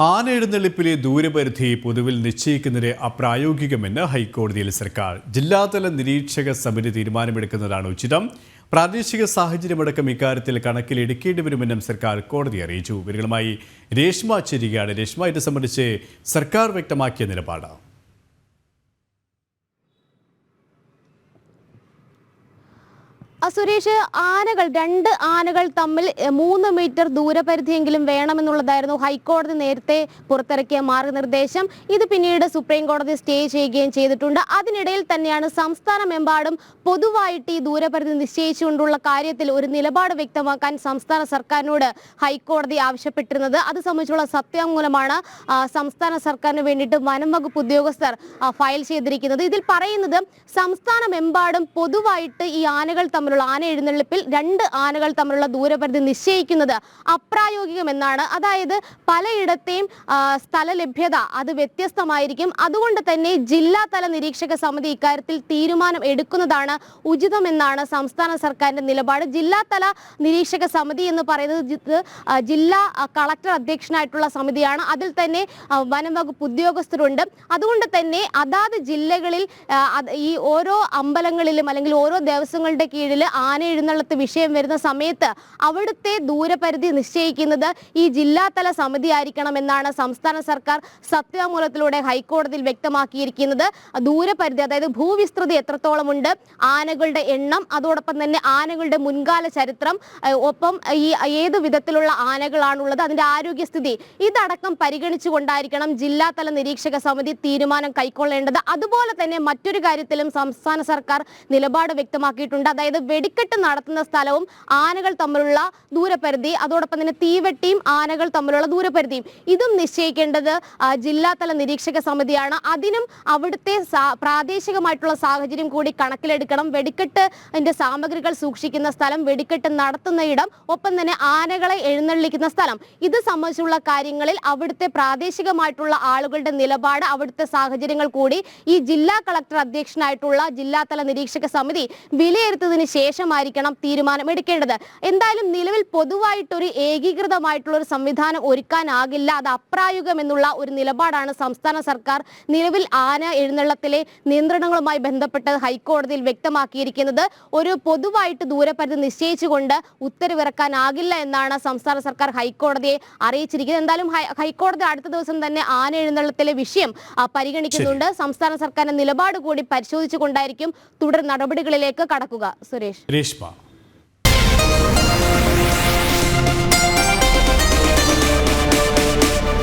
ആന എഴുന്നള്ളിപ്പിലെ ദൂരപരിധി പൊതുവിൽ നിശ്ചയിക്കുന്നത് അപ്രായോഗികമെന്ന് ഹൈക്കോടതിയിൽ സർക്കാർ. ജില്ലാതല നിരീക്ഷക സമിതി തീരുമാനമെടുക്കുന്നതാണ് ഉചിതം. പ്രാദേശിക സാഹചര്യമടക്കം ഇക്കാര്യത്തിൽ കണക്കിലെടുക്കേണ്ടി വരുമെന്നും സർക്കാർ കോടതി അറിയിച്ചു. ഇവരുമായി രേഷ്മ ചേരുകയാണ്. രേഷ്മ ഇത് സംബന്ധിച്ച് സർക്കാർ വ്യക്തമാക്കിയ നിലപാട്. സുരേഷ് ആനകൾ രണ്ട് ആനകൾ തമ്മിൽ മൂന്ന് മീറ്റർ ദൂരപരിധിയെങ്കിലും വേണമെന്നുള്ളതായിരുന്നു ഹൈക്കോടതി നേരത്തെ പുറത്തിറക്കിയ മാർഗനിർദ്ദേശം. ഇത് പിന്നീട് സുപ്രീം കോടതി സ്റ്റേ ചെയ്യുകയും ചെയ്തിട്ടുണ്ട്. അതിനിടയിൽ തന്നെയാണ് സംസ്ഥാനമെമ്പാടും പൊതുവായിട്ട് ഈ ദൂരപരിധി നിശ്ചയിച്ചുകൊണ്ടുള്ള കാര്യത്തിൽ ഒരു നിലപാട് വ്യക്തമാക്കാൻ സംസ്ഥാന സർക്കാരിനോട് ഹൈക്കോടതി ആവശ്യപ്പെട്ടിരുന്നത്. അത് സംബന്ധിച്ചുള്ള സത്യമൂലമാണ് സംസ്ഥാന സർക്കാരിന് വേണ്ടിയിട്ട് വനം വകുപ്പ് ഉദ്യോഗസ്ഥർ ഫയൽ ചെയ്തിരിക്കുന്നത്. ഇതിൽ പറയുന്നത് സംസ്ഥാനമെമ്പാടും പൊതുവായിട്ട് ഈ ആനകൾ തമ്മിലുള്ള ആന എഴുന്നള്ളിപ്പിൽ രണ്ട് ആനകൾ തമ്മിലുള്ള ദൂരപരിധി നിശ്ചയിക്കുന്നത് അപ്രായോഗികമെന്നാണ്. അതായത് പലയിടത്തെയും സ്ഥല ലഭ്യത അത് വ്യത്യസ്തമായിരിക്കും. അതുകൊണ്ട് തന്നെ ജില്ലാതല നിരീക്ഷക സമിതി ഇക്കാര്യത്തിൽ തീരുമാനം എടുക്കുന്നതാണ് ഉചിതമെന്നാണ് സംസ്ഥാന സർക്കാരിന്റെ നിലപാട്. ജില്ലാതല നിരീക്ഷക സമിതി എന്ന് പറയുന്നത് ജില്ലാ കളക്ടർ അധ്യക്ഷനായിട്ടുള്ള സമിതിയാണ്. അതിൽ തന്നെ വനംവകുപ്പ് വനം വകുപ്പ് ഉദ്യോഗസ്ഥരുണ്ട്. അതുകൊണ്ട് തന്നെ അതാത് ജില്ലകളിൽ ഈ ഓരോ അമ്പലങ്ങളിലും അല്ലെങ്കിൽ ഓരോ ദേവസ്വങ്ങളുടെ കീഴിൽ ആന എഴുന്നള്ളത്ത് വിഷയം വരുന്ന സമയത്ത് അവിടുത്തെ ദൂരപരിധി നിശ്ചയിക്കുന്നത് ഈ ജില്ലാതല സമിതി ആയിരിക്കണം എന്നാണ് സംസ്ഥാന സർക്കാർ സത്യവാങ്മൂലത്തിലൂടെ ഹൈക്കോടതിയിൽ വ്യക്തമാക്കിയിരിക്കുന്നത്. ദൂരപരിധി അതായത് ഭൂവിസ്തൃതി എത്രത്തോളം ഉണ്ട് ആനകളുടെ എണ്ണം അതോടൊപ്പം തന്നെ ആനകളുടെ മുൻകാല ചരിത്രം ഒപ്പം ഈ ഏത് വിധത്തിലുള്ള ആനകളാണുള്ളത് അതിന്റെ ആരോഗ്യസ്ഥിതി ഇതടക്കം പരിഗണിച്ചുകൊണ്ടായിരിക്കണം ജില്ലാതല നിരീക്ഷക സമിതി തീരുമാനം കൈക്കൊള്ളേണ്ടത്. അതുപോലെ തന്നെ മറ്റൊരു കാര്യത്തിലും സംസ്ഥാന സർക്കാർ നിലപാട് വ്യക്തമാക്കിയിട്ടുണ്ട്. അതായത് വെടിക്കെട്ട് നടത്തുന്ന സ്ഥലവും ആനകൾ തമ്മിലുള്ള ദൂരപരിധി അതോടൊപ്പം തന്നെ തീവെട്ടിയും ആനകൾ തമ്മിലുള്ള ദൂരപരിധിയും. ഇതും നിശ്ചയിക്കേണ്ടത് ജില്ലാതല നിരീക്ഷക സമിതിയാണ്. അതിനും അവിടുത്തെ പ്രാദേശികമായിട്ടുള്ള സാഹചര്യം കൂടി കണക്കിലെടുക്കണം. വെടിക്കെട്ട് അതിന്റെ സാമഗ്രികൾ സൂക്ഷിക്കുന്ന സ്ഥലം വെടിക്കെട്ട് നടത്തുന്ന ഇടം ഒപ്പം തന്നെ ആനകളെ എഴുന്നള്ളിക്കുന്ന സ്ഥലം. ഇത് സംബന്ധിച്ചുള്ള കാര്യങ്ങളിൽ അവിടുത്തെ പ്രാദേശികമായിട്ടുള്ള ആളുകളുടെ നിലപാട് അവിടുത്തെ സാഹചര്യങ്ങൾ കൂടി ഈ ജില്ലാ കളക്ടർ അധ്യക്ഷനായിട്ടുള്ള ജില്ലാതല നിരീക്ഷക സമിതി വിലയിരുത്തതിന് ശേഷമായിരിക്കണം തീരുമാനം എടുക്കേണ്ടത്. എന്തായാലും നിലവിൽ പൊതുവായിട്ടൊരു ഏകീകൃതമായിട്ടുള്ള ഒരു സംവിധാനം ഒരുക്കാനാകില്ല. അത് അപ്രായുഗം എന്നുള്ള ഒരു നിലപാടാണ് സംസ്ഥാന സർക്കാർ നിലവിൽ ആന എഴുന്നള്ളത്തിലെ നിയന്ത്രണങ്ങളുമായി ബന്ധപ്പെട്ട് ഹൈക്കോടതിയിൽ വ്യക്തമാക്കിയിരിക്കുന്നത്. ഒരു പൊതുവായിട്ട് ദൂരപരിധി നിശ്ചയിച്ചുകൊണ്ട് ഉത്തരവിറക്കാനാകില്ല എന്നാണ് സംസ്ഥാന സർക്കാർ ഹൈക്കോടതിയെ അറിയിച്ചിരിക്കുന്നത്. എന്തായാലും ഹൈക്കോടതി അടുത്ത ദിവസം തന്നെ ആന എഴുന്നള്ളത്തിലെ വിഷയം പരിഗണിക്കുന്നുണ്ട്. സംസ്ഥാന സർക്കാരിന്റെ നിലപാട് കൂടി പരിശോധിച്ചുകൊണ്ടായിരിക്കും തുടർ നടപടികളിലേക്ക് കടക്കുക. സുരേഷ്. രേഷ്മ